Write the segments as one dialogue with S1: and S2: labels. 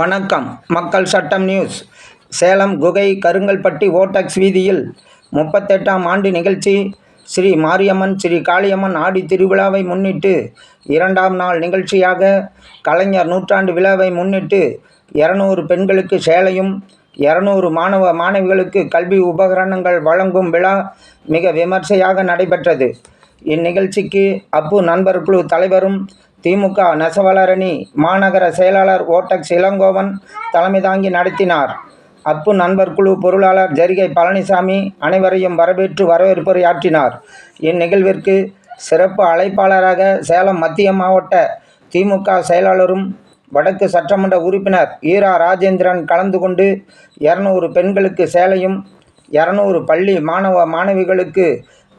S1: வணக்கம். மக்கள் சட்டம் நியூஸ். சேலம் குகை கருங்கல்பட்டி ஓட்டக்ஸ் வீதியில் முப்பத்தெட்டாம் ஆண்டு நிகழ்ச்சி. ஸ்ரீ மாரியம்மன் ஸ்ரீ காளியம்மன் ஆடி திருவிழாவை முன்னிட்டு இரண்டாம் நாள் நிகழ்ச்சியாக கலைஞர் நூற்றாண்டு விழாவை முன்னிட்டு இரநூறு பெண்களுக்கு சேலையும் இரநூறு மாணவ மாணவிகளுக்கு கல்வி உபகரணங்கள் வழங்கும் விழா மிக விமர்சையாக நடைபெற்றது. இந்நிகழ்ச்சிக்கு அப்பு நண்பர் குழு தலைவரும் திமுக நெசவாளரணி மாநகர செயலாளர் ஓட்டக்ஸ் இளங்கோவன் தலைமை தாங்கி நடத்தினார். அப்பு நண்பர் குழு பொருளாளர் ஜரிகை பழனிசாமி அனைவரையும் வரவேற்று வரவேற்புரையாற்றினார் இந்நிகழ்விற்கு சிறப்பு அழைப்பாளராக சேலம் மத்திய மாவட்ட திமுக செயலாளரும் வடக்கு சட்டமன்ற உறுப்பினர் ஈரா ராஜேந்திரன் கலந்து கொண்டு இரநூறு பெண்களுக்கு சேலையும் இரநூறு பள்ளி மாணவ மாணவிகளுக்கு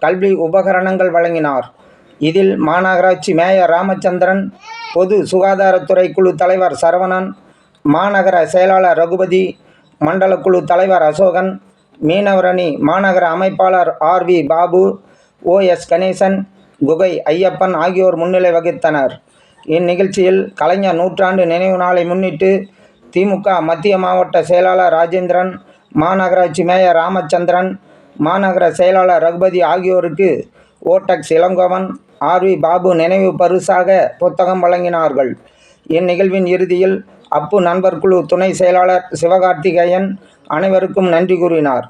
S1: கல்வி உபகரணங்கள் வழங்கினார். இதில் மாநகராட்சி மேயர் ராமச்சந்திரன் பொது சுகாதாரத்துறை குழு தலைவர் சரவணன் மாநகர செயலாளர் ரகுபதி மண்டல குழு தலைவர் அசோகன் மீனவரணி மாநகர அமைப்பாளர் R V Babu O S Ganesan Guhai Ayyappan ஆகியோர் முன்னிலை வகித்தனர். இந்நிகழ்ச்சியில் கலைஞர் நூற்றாண்டு நினைவு நாளை முன்னிட்டு திமுக மத்திய மாவட்ட செயலாளர் ராஜேந்திரன் மாநகராட்சி மேயர் ராமச்சந்திரன் மாநகர செயலாளர் ரகுபதி ஆகியோருக்கு ஓட்டக்ஸ் இளங்கோவன் ஆர் வி பாபு நினைவு பரிசாக புத்தகம் வழங்கினார்கள். இந்நிகழ்வின் இறுதியில் அப்பு நண்பர் குழு துணை செயலாளர் சிவகார்த்திகேயன் அனைவருக்கும் நன்றி கூறினார்.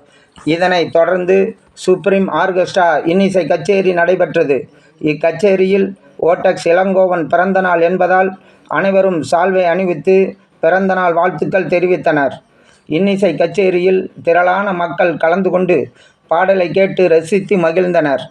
S1: இதனைத் தொடர்ந்து சுப்ரீம் ஆர்கெஸ்ட்ரா இன்னிசை கச்சேரி நடைபெற்றது. இக்கச்சேரியில் ஓட்டக்ஸ் இளங்கோவன் பிறந்தநாள் என்பதால் அனைவரும் சால்வை அணிவித்து பிறந்தநாள் வாழ்த்துக்கள் தெரிவித்தனர். இன்னிசை கச்சேரியில் திரளான மக்கள் கலந்து கொண்டு பாடலை கேட்டு ரசித்து மகிழ்ந்தனர்.